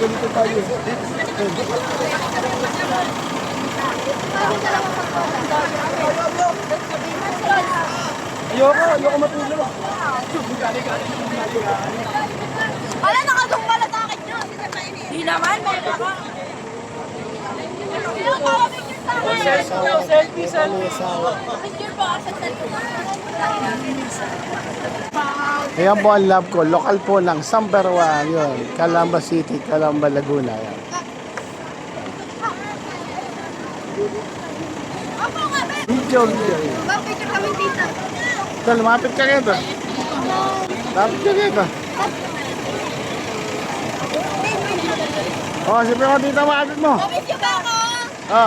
ganito tayo. Ayaw, ayaw! Ayoko, ayoko matulog. Ala, nakagumbalat sa akin yun. Hindi naman, may baka. Sino ko picture sa akin? Selfie, selfie. Picture po sa cellphone. Ayan po ang love ko. Lokal po ng one. Yun. Calamba City, Calamba, Laguna. Yan. Opo nga, be. Video, video. Ma'am, picture kami dito. Ito, lumapit ka rito. Lumapit ka rito. Oh, siyempre mo dito makapit mo. Picture ba ako? Oh, ka?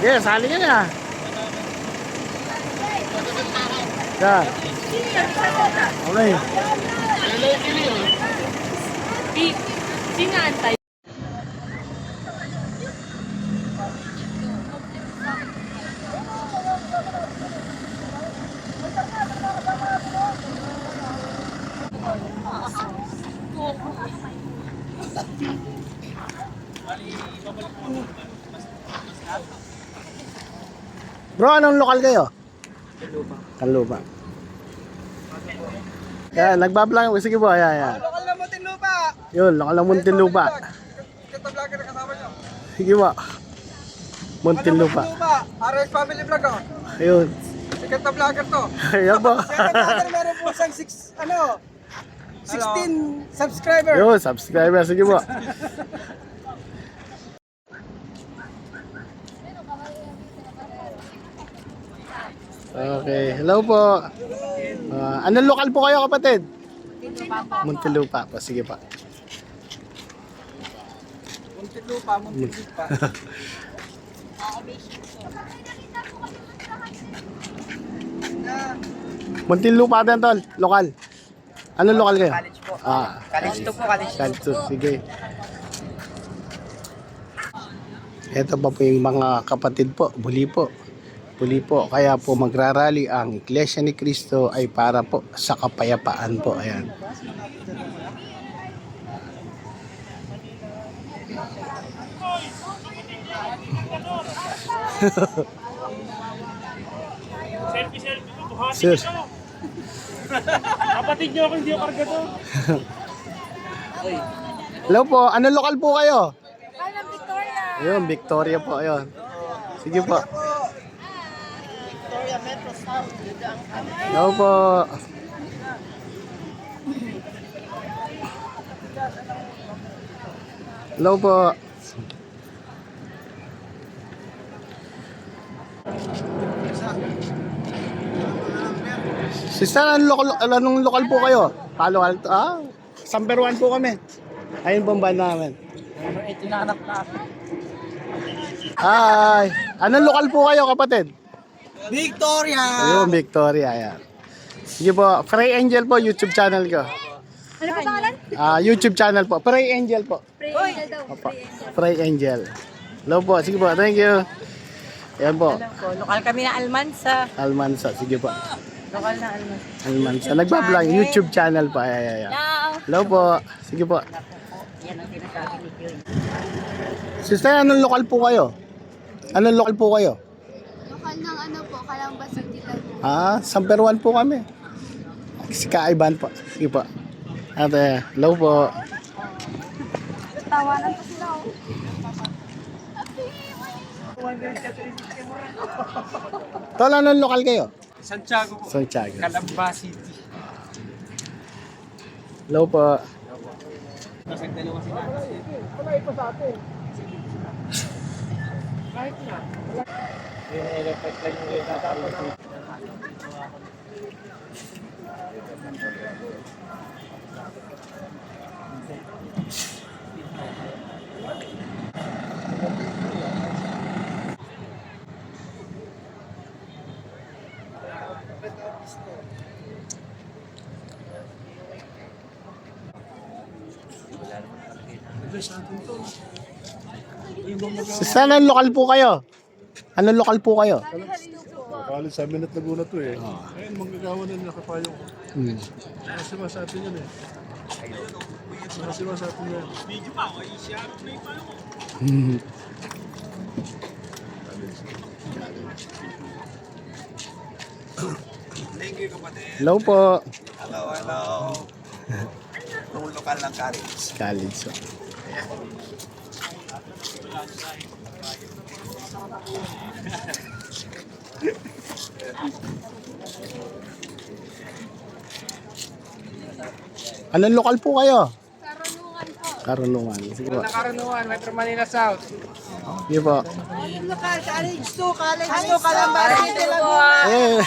yeah, sali ka na. Yan. Okay. Sinantay. Bro, anong lokal kayo? Kanlupa. Kanlupa. Yan, nagbablog. Sige po, yan, yan. Lokal na Muntinlupa. Yun, lokal ng Muntinlupa. Kata vlogger na kasama nyo. Sige po. Muntinlupa. RS Family Vlog oh. Ayun. Sikat na vlogger to. Ayan po. Sikat na vlogger meron po siyang 6, ano, 16 subscriber. Yun, subscriber. Sige po. Okay, hello po. Ah, anong lokal po kayo kapatid? Muntinlupa po. Sige pa. Muntinlupa, Muntinlupa. Muntinlupa din tol, lokal. Anong lokal kayo? College po. Ah, College to po, college to. college to. Sige. Ito pa po yung mga kapatid po, buli po. Buli po. Kaya po magrarally ang Iglesia ni Cristo ay para po sa kapayapaan po. Ayan. Sir. Kapatid niyo ako, hindi ako karga to. Hello po, ano lokal po kayo? Kala Victoria. Ayun, Victoria po, ayun. Sige po. Hello po. Hello po. Sister, anong lokal, anong lokal po kayo? Palo Alto. Ah, number one po kami. Ayun po ang band namin. Ito na anak na. Hi! Anong lokal po kayo, kapatid? Victoria! Ayun, Victoria. Ayan. Sige po, Frey Angel po, YouTube channel ko. Ano pa pangalan? Ah, YouTube channel po. Frey Angel po. Pray Angel daw. Opo. Angel. Hello po. Sige po. Thank you. Ayan po. Lokal kami na Almansa. Almansa. Sige po. Lokal na Almansa. Almansa. Nagbablog. YouTube channel po. Ay, ay, ay. Hello po. Sige po. Yan ang sinasabi ni Joy. Sister, anong lokal po kayo? Anong lokal po kayo? Lokal ng ano po, Kalambas ng Dilag. Ah, Samperuan po kami. Si Kaiban po. Sige po. Ate, hello po. Tawanan pa sila oh. Tol, anong lokal kayo? Santiago po. Santiago. Calamba City. Hello po. Kasi dalawa sila. Wala pa sa atin. Kahit na. Yung elephant lang yung tatapos. Saan ang lokal po kayo? Anong lokal po kayo? Kali sa amin at Laguna to eh. Ayun, manggagawa na nakapayo ko. Hmm. Nakasiwa sa atin yan eh. Nakasiwa sa atin yan. Hmm. Hello po. Hello, hello. Yung lokal ng carriage. College. Anong lokal po kayo? Karunungan po. Karunungan. Sige po. Karunungan, Metro Manila South. Sige po. Lokal, college 2, college 2, Calambari, City, Laguna. Eh.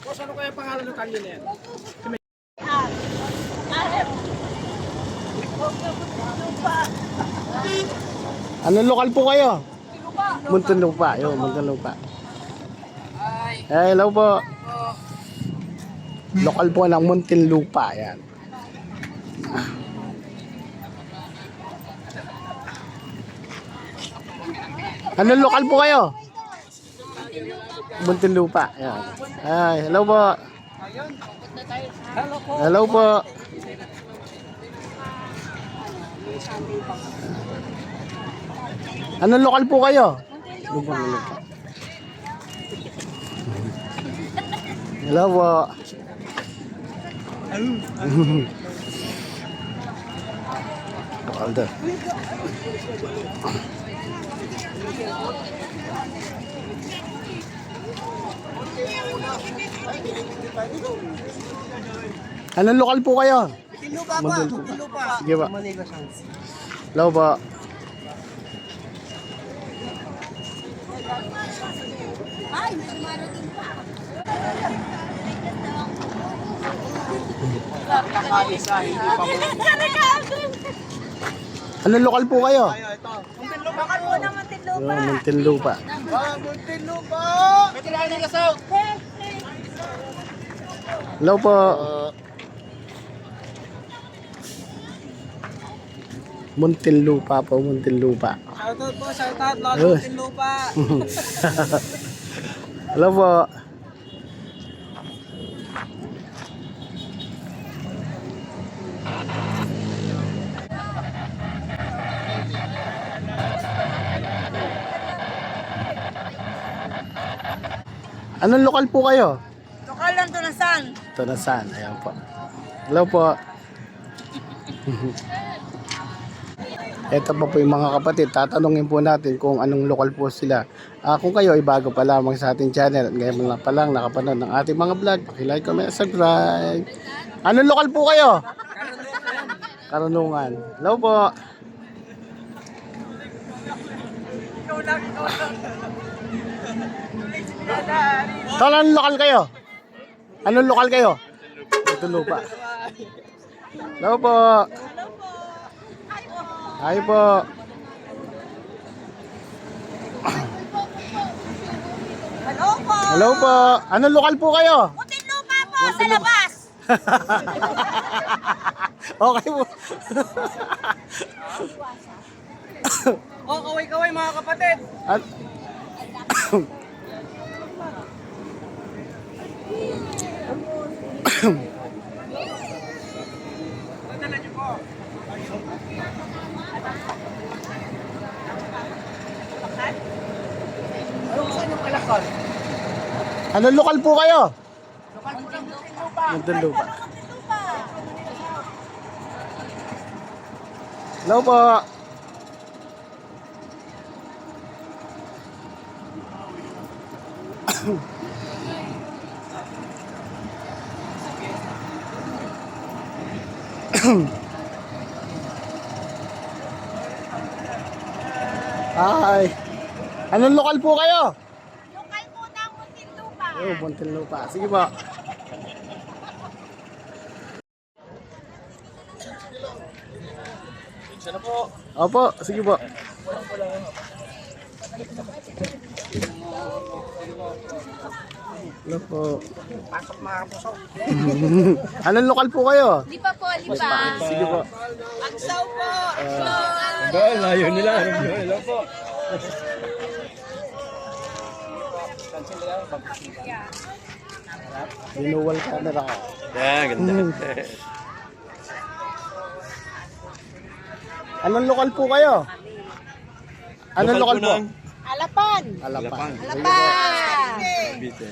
Boss, ano kaya pangalan ng kanyo na yan? Anong lokal po kayo? Muntinlupa. Yo, Muntinlupa. Eh, hello po. Lokal po ng Muntinlupa. Yan. Anong lokal po kayo? Muntinlupa. Yan. Ay, hello po. Hello po. Anong lokal po kayo? Muntinlupa. Hello po. Lokal daw. Anong lokal po kayo? Tilupa pa, Tilupa. Sige ba? Manila South. Hello po. Ay, may dumarating pa. Anong lokal po kayo? Bakal po ng Muntinlupa. Yo, Muntinlupa. Ah, Tilupa! Metro Manila South. Hello po. Muntinlupa po, Muntinlupa. Shoutout po, shoutout. Lord Ayun. Tilupa. Hello po. Anong lokal po kayo? Lokal lang to ng san. Ito na saan? Ayan po. Hello po. Ito pa po yung mga kapatid. Tatanungin po natin kung anong lokal po sila. Ah, kung kayo ay bago pa lamang sa ating channel at ngayon lang pa lang nakapanood ng ating mga vlog, pakilike, comment, subscribe. Anong lokal po kayo? Karunungan. Hello po. Tol, anong lokal kayo? Anong lokal kayo? Ito lupa. Hello po. Hi po. Hello po. Hello po. Anong lokal po kayo? Muntinlupa po sa labas. okay po. Oh, kaway-kaway mga kapatid. At, Anong lokal po kayo? Muntinlupa. Hello po. Hi. Anong lokal po kayo? Lokal po ng Muntinlupa. Oh, Muntinlupa. Sige po. Opo, sige po. Hello po. Anong lokal po kayo? Lipa po, lipa. Sige po. Aksaw po. Dahil layo nila. Hello po. Renewal camera ka. Yeah, ganda. Anong lokal po kayo? Anong lokal po? Alapan. Alapan. Alapan. Bite.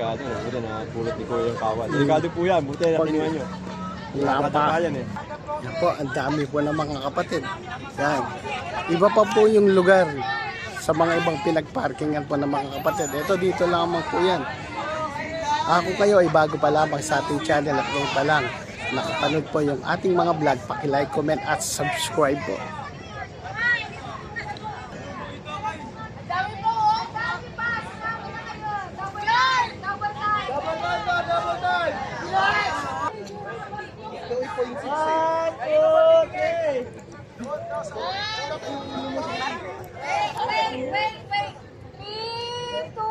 Delikado, buti na pulot ni Kuya yung kawal. Delikado po yan, buti na kinuha nyo. Lampa. Nakatapayan eh. Yan po, ang dami po ng mga kapatid. Yan. Iba pa po yung lugar sa mga ibang pinagparkingan po ng mga kapatid. Ito dito lamang po yan. Ako kayo ay bago pa lamang sa ating channel at ngayon pa lang nakapanood po yung ating mga vlog. Paki-like, comment at subscribe po. Dami po, oh. Dami pa. Dami na kayo. Double time. Double time. Double time. Yes. Wait, wait, wait, wait. Three, two,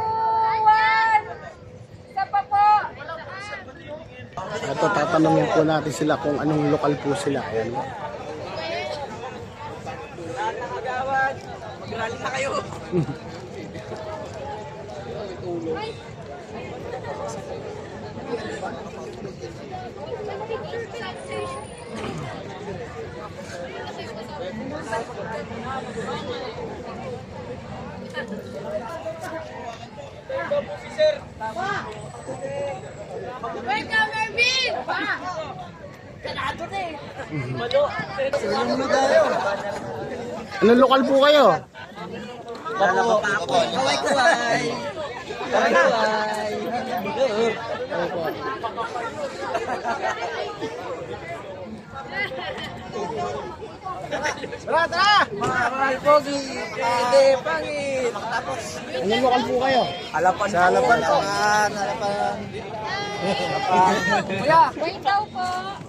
one. Isa pa po. Ito tatanungin po natin sila kung anong lokal po sila. Ayan po. Wait ka, Mervin! Pa! Sarado na eh. Anong lokal po kayo? Anong lokal po kayo? Sa halapan po. Wait daw po.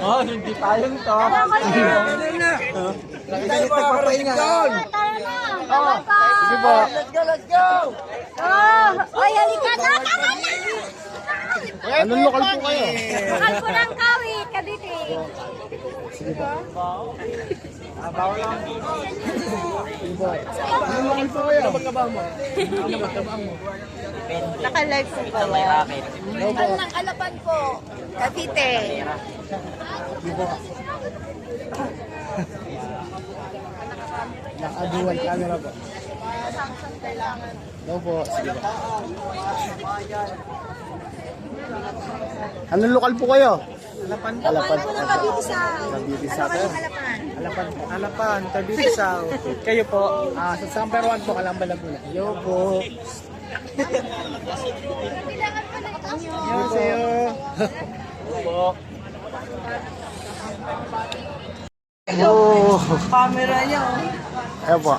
Oh, hindi tayong to. Hindi tayo magpapahinga. Oh. Sige po. Let's go, let's go! Oh, oy, halika na. Tara na. Anong lokal po kayo? Mahal ko ng kawit, Cavite. Anong lokal po kayo? Naka-live po pala. Mahal ng alapan po, Cavite. Nakadual camera po. Daw po. Sige po. Anong lokal po kayo? Alapan. Alapan. Sa... Cavite atin. Alapan. Alapan po. Alapan, Cavite. Kayo po. Ah, sa Samper 1 po, Kalamba Laguna. Yo po. Yo sa'yo. Oh. Camera niya, oh. Ayan po.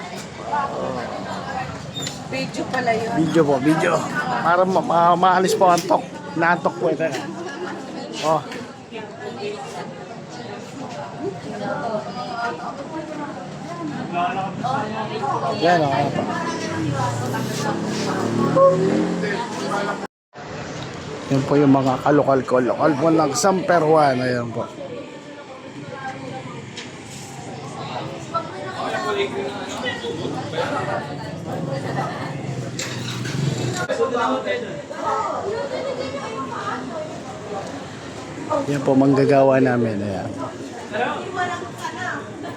Video pala yun. Video po. Video. Para ma ma maalis po ang tok. Naantok po ito. Oh. Yan o. Oh, Yan po yung mga kalokal ko. Lokal po ng Samperwan. Ayan po. Yan po manggagawa namin. Ayan.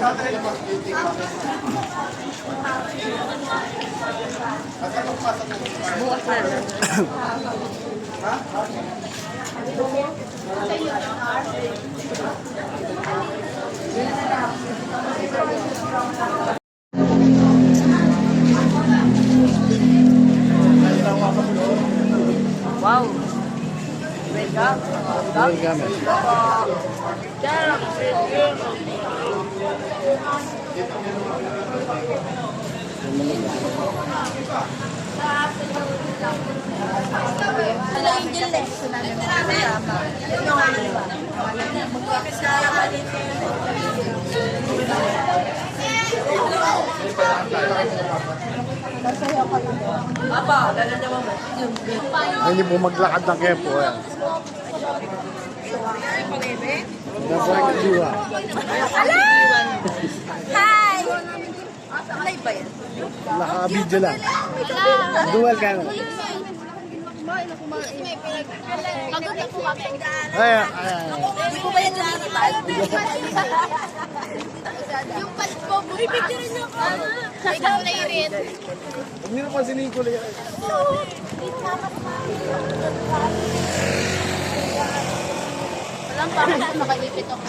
Wow. Welcome. Welcome. Welcome. Hello, Angel eh. Papa, lalalawa mo. Hindi po maglakad ng kepo. Ayan. Yan po ang diwa. Hello! Hi! Live ba yan? Naka-video lang. Dual. Pagod na po kami. Ayan, ayan. Hindi ko ba yan nalilipan? Yung palit po, buhay picture niyo ko. Ikaw na irin. Huwag niyo naman sinin ko lang yan. Walang pa ako makalipit ako.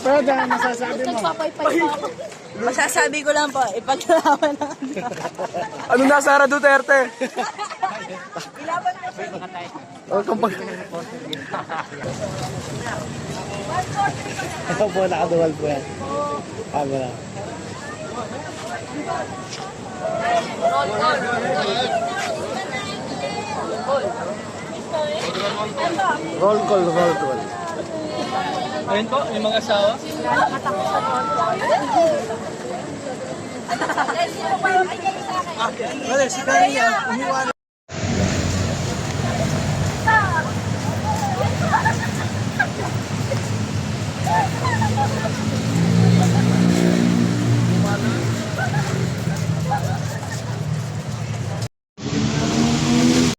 Pero dahil masasabi mo. Nagpapaypay pa ako. Masasabi ko lang po, ipaglaban na. Ano na, Sara Duterte? O kung pag... Ito po, nakadual po yan. Camera. Roll call, roll call. Ayun po, yung mga asawa. Brother, si Kari yan. Umiwan